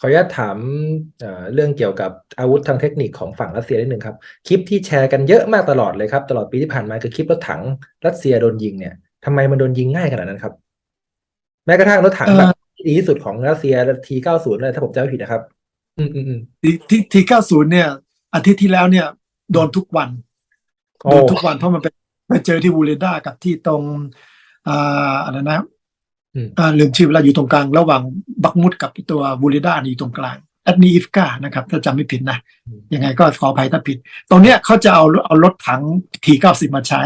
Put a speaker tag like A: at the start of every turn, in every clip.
A: ขออนุญาตถามเอ่อเรื่องเกี่ยวกับอาวุธทางเทคนิคของฝั่งรัสเซียนิดหนึ่งครับ คลิปที่แชร์กันเยอะมากตลอดเลยครับ ตลอดปีที่ผ่านมาคือคลิปรถถังรัสเซียโดนยิงเนี่ยทำไมมันโดนยิงง่ายขนาดนั้นครับ แม้กระทั่งรถถัง
B: เอ่อ
A: แบบที่ดีที่สุดของรัสเซียทีเก้าศูนย์เลยถ้าผมจำไม่ผิดนะครับ อืมอืมอืม
B: ทีที่ทีเก้าศูนย์เนี่ย อาทิตย์ที่แล้วเนี่ย โดนทุกวัน
A: โอ้
B: โดนทุกวันเพราะมันไปไปเจอที่วูเลด้ากับที่ตรงอ่าอะไรนะ
A: อืม
B: อ่า ลืมชื่อเวลาอยู่ตรงกลาง ระหว่างบักมุดกับตัววูเลด้านี่อยู่ตรงกลางแอดนีอิฟกานะครับ ถ้าจำไม่ผิดนะ ยังไงก็ขออภัยถ้าผิด ตรงเนี้ยเขาจะเอาเอารถถังทีเก้าสิบมาใช้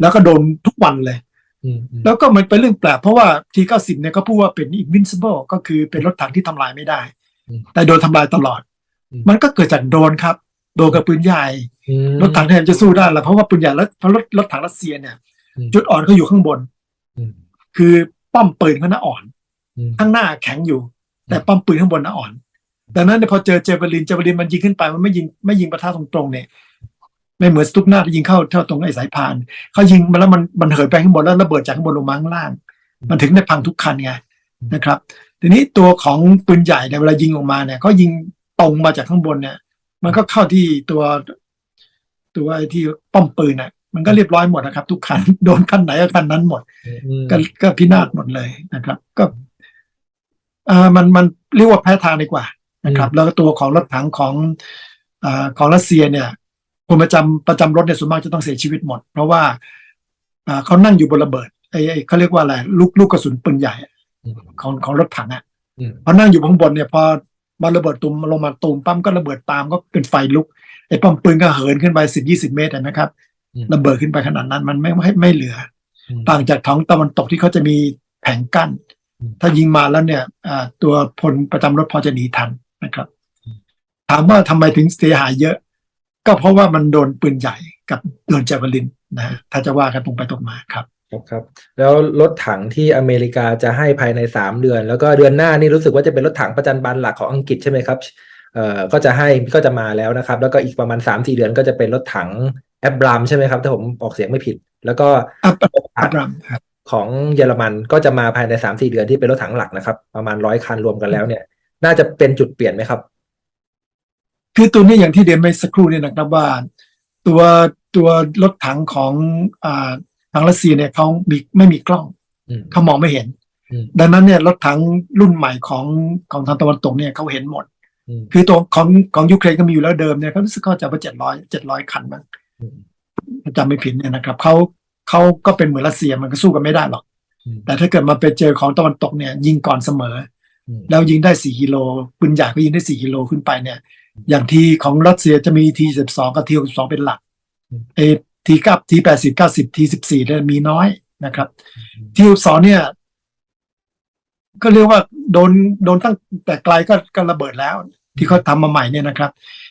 B: แล้วก็โดนทุกวันเลย
A: อืมอืม
B: แล้วก็มันเป็นเรื่องแปลกเพราะว่าทีเก้าสิบเนี่ยก็พูดว่าเป็น invincible ก็คือเป็นรถถังที่ทำลายไม่ได้ แต่โดนทำลายตลอด มันก็เกิดจากโดรนครับ โดนกับปืนใหญ่
A: อืม
B: รถถังแทนจะสู้ได้ละเพราะว่าปืนใหญ่แล้วเพราะรถรถถังรัสเซียเนี่ย
A: อืม
B: จุดอ่อนเขาอยู่ข้างบน
A: อืม
B: คือ ป้อมปืนเขาหน้าอ่อน
A: อืม
B: ข้างหน้าแข็งอยู่ แต่ป้อมปืนข้างบนน่ะอ่อนดังนั้นเนี่ยพอเจอเจเวลินเจเวลินมันยิงขึ้นไปมันไม่ยิงไม่ยิงประท่าตรงๆเนี่ยไม่เหมือนสตุกหน้าที่ยิงเข้าเท่าตรงไอ้สายพานเขายิงมาแล้วมันมันเหินไปข้างบนแล้วระเบิดจากข้างบนลงมาข้างล่าง มันถึงได้พังทุกคันไงนะครับ ทีนี้ตัวของปืนใหญ่เนี่ยเวลายิงออกมาเนี่ยเขายิงตรงมาจากข้างบนเนี่ย มันก็เข้าที่ตัว ตัวไอ้ที่ป้อมปืนน่ะ มันก็เรียบร้อยหมดนะครับ ทุกคันโดนคันไหนก็คันนั้นหมด
A: อืม
B: ก็ก็พินาศหมดเลยนะครับ ก็อ่ามันมันเรียกว่าแพ้ทางดีกว่านะครับ แล้วก็ตัวของรถถังของอ่าของรัสเซียเนี่ยคนประจำประจำรถเนี่ยส่วนมากจะต้องเสียชีวิตหมด เพราะว่าอ่าเขานั่งอยู่บนระเบิดไอ้ไอ้เขาเรียกว่าอะไรลูกลูกกระสุนปืนใหญ่อะ
A: อืม
B: ของของรถถังอะ
A: อืม
B: พอนั่งอยู่ข้างบนเนี่ยพอมาระเบิดตุมลงมาตูมปั๊มก็ระเบิดตามก็เป็นไฟลุกไอ้ป้อมปืนก็เหินขึ้นไปสิบยี่สิบเมตรเห็นไหมครับ
A: อืม
B: ระเบิดขึ้นไปขนาดนั้น มันไม่ไม่ไม่เหลือ
A: อืม
B: ต่างจากท้องตะวันตกที่เขาจะมีแผงกั้น
A: อืม
B: ถ้ายิงมาแล้วเนี่ยอ่าตัวพลประจำรถพอจะหนีทันนะครับ ถามว่าทำไมถึงเสียหายเยอะ ก็เพราะว่ามันโดนปืนใหญ่กับโดนแจวลินนะฮะถ้าจะว่ากันตรงไปตรงมาครับ
A: ครับครับแล้วรถถังที่อเมริกาจะให้ภายในสามเดือน แล้วก็เดือนหน้านี่รู้สึกว่าจะเป็นรถถังประจันบานหลักของอังกฤษใช่ไหมครับเอ่อก็จะให้ก็จะมาแล้วนะครับ แล้วก็อีกประมาณสามสี่เดือนก็จะเป็นรถถัง แอบรามใช่ไหมครับ ถ้าผมออกเสียงไม่ผิด แล้วก็
B: อับอับรามครับ
A: ของเยอรมันก็จะมาภายในสามสี่เดือนที่เป็นรถถังหลักนะครับ ประมาณร้อยคันรวมกันแล้วเนี่ย น่าจะเป็นจุดเปลี่ยนไหมครับ
B: คือตัวนี้อย่างที่เรียนไปสักครู่เนี่ยนะครับว่า ตัวตัวรถถังของอ่าทางรัสเซียเนี่ยเขามีไม่มีกล้อง
A: อืม
B: เขามองไม่เห็น
A: อืม
B: ดังนั้นเนี่ยรถถังรุ่นใหม่ของของทางตะวันตกเนี่ยเขาเห็นหมด
A: อืม
B: คือตัวของของยูเครนก็มีอยู่แล้วเดิมเนี่ยเขารู้สึกเขาจะว่าเจ็ดร้อยเจ็ดร้อยคันมั้ง
A: อืม
B: ถ้าจำไม่ผิดเนี่ยนะครับเขาเขาก็เป็นเหมือนรัสเซียมันก็สู้กันไม่ได้หรอก
A: อืม
B: แต่ถ้าเกิดมาไปเจอของตะวันตกเนี่ย ยิงก่อนเสมอ
A: อืม
B: แล้วยิงได้สี่กิโลปืนใหญ่ก็ยิงได้สี่กิโลขึ้นไปเนี่ย อย่างที่ของรัสเซียจะมีทีสิบสองกับทีสิบสองเป็นหลัก
A: อืม
B: เอทีเก้าทีแปดสิบเก้าสิบทีสิบสี่เนี่ยมีน้อยนะครับ ทีสิบสองเนี่ย ก็เรียกว่าโดนโดนตั้งแต่ไกลก็ก็ระเบิดแล้ว ที่เขาทำมาใหม่เนี่ยนะครับ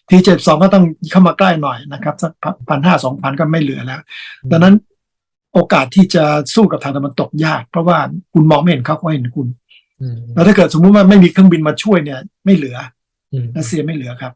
B: ทีเจ็ดสองก็ต้องเข้ามาใกล้หน่อยนะครับสักพันห้าสองพันก็ไม่เหลือแล้วดังนั้นโอกาสที่จะสู้กับทางตะวันตกยาก เพราะว่าคุณมองไม่เห็นเขาเขาเห็นคุณ
A: อืม
B: แล้วถ้าเกิดสมมุติว่าไม่มีเครื่องบินมาช่วยเนี่ย ไม่เหลือ
A: อืม
B: รัสเซียไม่เหลือครับ